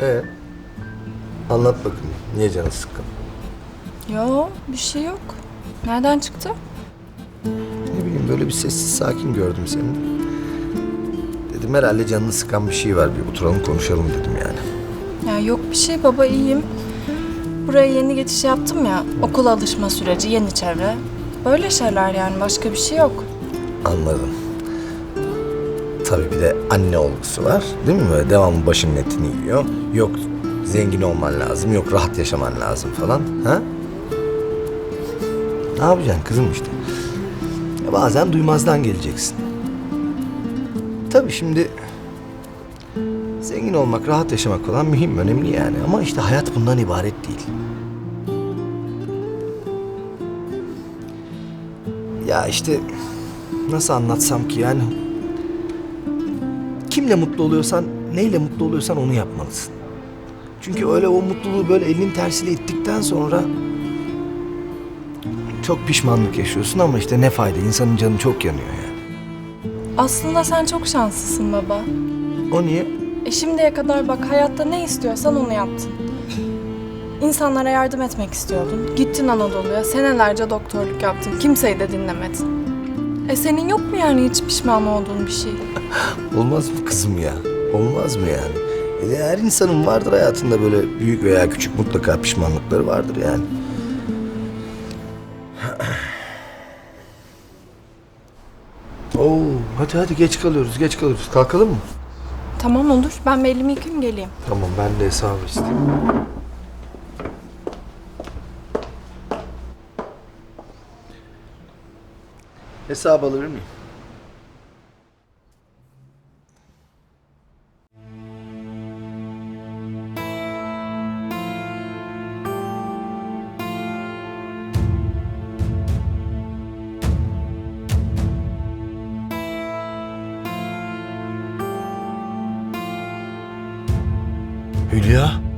Ee, anlat bakın. Niye canı sıkkın? Yo bir şey yok. Nereden çıktı? Ne bileyim böyle bir sessiz sakin gördüm seni. Dedim herhalde canını sıkan bir şey var. Bir oturalım konuşalım dedim yani. Ya yok bir şey baba iyiyim. Buraya yeni geçiş yaptım ya. Okul alışma süreci, yeni çevre. Böyle şeyler yani başka bir şey yok. Anladım. Tabii bir de anne olgusu var. Değil mi? Böyle devamlı başının etini yiyor. Yok zengin olman lazım. Yok rahat yaşaman lazım falan. Ha? Ne yapacaksın kızım işte? Ya bazen duymazdan geleceksin. Tabii şimdi zengin olmak, rahat yaşamak falan mühim, önemli yani. Ama işte hayat bundan ibaret değil. Ya işte nasıl anlatsam ki yani kimle mutlu oluyorsan, neyle mutlu oluyorsan onu yapmalısın. Çünkü öyle o mutluluğu böyle elinin tersiyle ittikten sonra çok pişmanlık yaşıyorsun ama işte ne fayda insanın canı çok yanıyor yani. Aslında sen çok şanslısın baba. O niye? E şimdiye kadar bak hayatta ne istiyorsan onu yaptın. İnsanlara yardım etmek istiyordun. Gittin Anadolu'ya, senelerce doktorluk yaptın. Kimseyi de dinlemedin. E senin yok mu yani hiç pişman olduğun bir şey? Olmaz mı kızım ya? Olmaz mı yani? E her insanın vardır hayatında böyle büyük veya küçük mutlaka pişmanlıkları vardır yani. Oo, hadi hadi geç kalıyoruz, geç kalıyoruz. Kalkalım mı? Tamam olur. Ben bir elimi yıkayayım geleyim. Tamam ben de hesabı isteyeyim. Hesabı alabilir miyim? Hülya.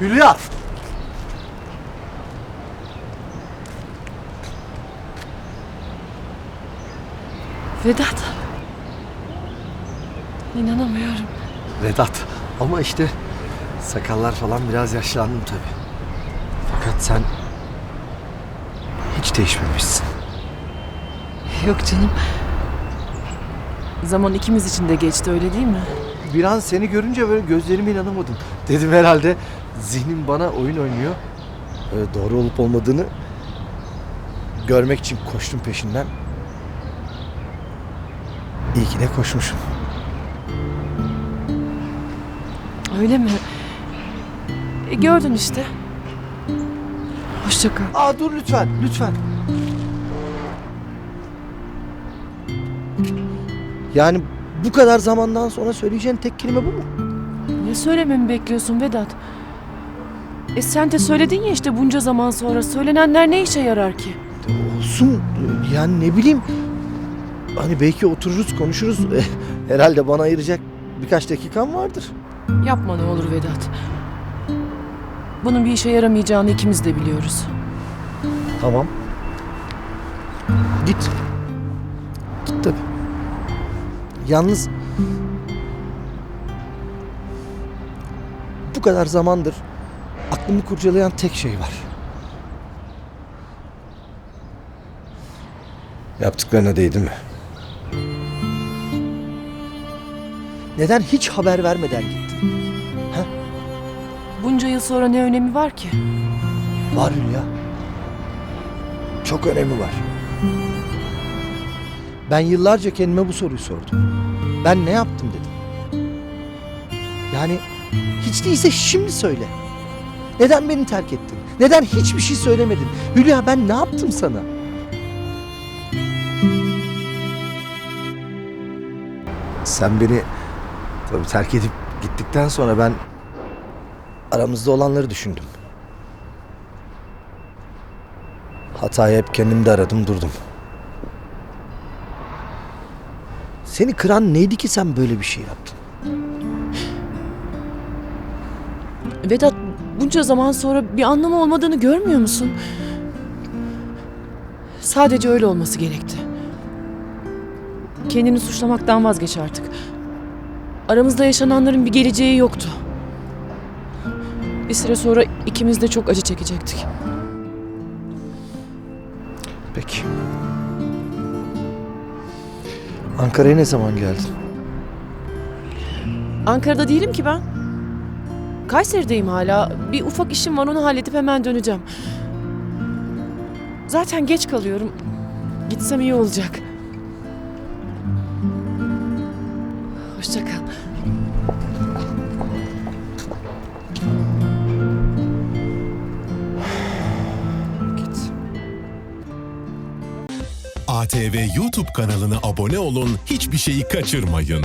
Hülya. Vedat. İnanamıyorum. Vedat. Ama işte sakallar falan biraz yaşlandım tabii. Fakat sen hiç değişmemişsin. Yok canım. Zaman ikimiz için de geçti öyle değil mi? Bir an seni görünce böyle gözlerime inanamadım. Dedim herhalde zihnim bana oyun oynuyor. Ee, doğru olup olmadığını görmek için koştum peşinden. İyi ki de koşmuşum. Öyle mi? E, gördün işte. Hoşça kal. Aa dur lütfen, lütfen. Yani bu kadar zamandan sonra söyleyeceğin tek kelime bu mu? Ne söylememi bekliyorsun Vedat? E sen de söyledin ya işte bunca zaman sonra söylenenler ne işe yarar ki? Olsun yani ne bileyim. Hani belki otururuz konuşuruz. Eh, Herhalde bana ayıracak birkaç dakikam vardır. Yapma ne olur Vedat. Bunun bir işe yaramayacağını ikimiz de biliyoruz. Tamam. Git. Git tabii. Yalnız bu kadar zamandır aklımı kurcalayan tek şey var. Yaptıklarına değdi mi? Neden hiç haber vermeden gittin? Bunca yıl sonra ne önemi var ki? Var Hülya. Çok önemi var. Ben yıllarca kendime bu soruyu sordum. Ben ne yaptım dedim. Yani hiç değilse şimdi söyle. Neden beni terk ettin? Neden hiçbir şey söylemedin? Hülya ben ne yaptım sana? Sen beni tabii terk edip gittikten sonra ben aramızda olanları düşündüm. Hatayı hep kendimde aradım durdum. Seni kıran neydi ki sen böyle bir şey yaptın? Vedat bunca zaman sonra bir anlamı olmadığını görmüyor musun? Sadece öyle olması gerekti. Kendini suçlamaktan vazgeç artık. Aramızda yaşananların bir geleceği yoktu. Bir süre sonra ikimiz de çok acı çekecektik. Peki. Ankara'ya ne zaman geldin? Ankara'da değilim ki ben. Kayseri'deyim hala. Bir ufak işim var onu halledip hemen döneceğim. Zaten geç kalıyorum. Gitsem iyi olacak. Hoşça kal. ATV YouTube kanalına abone olun, hiçbir şeyi kaçırmayın.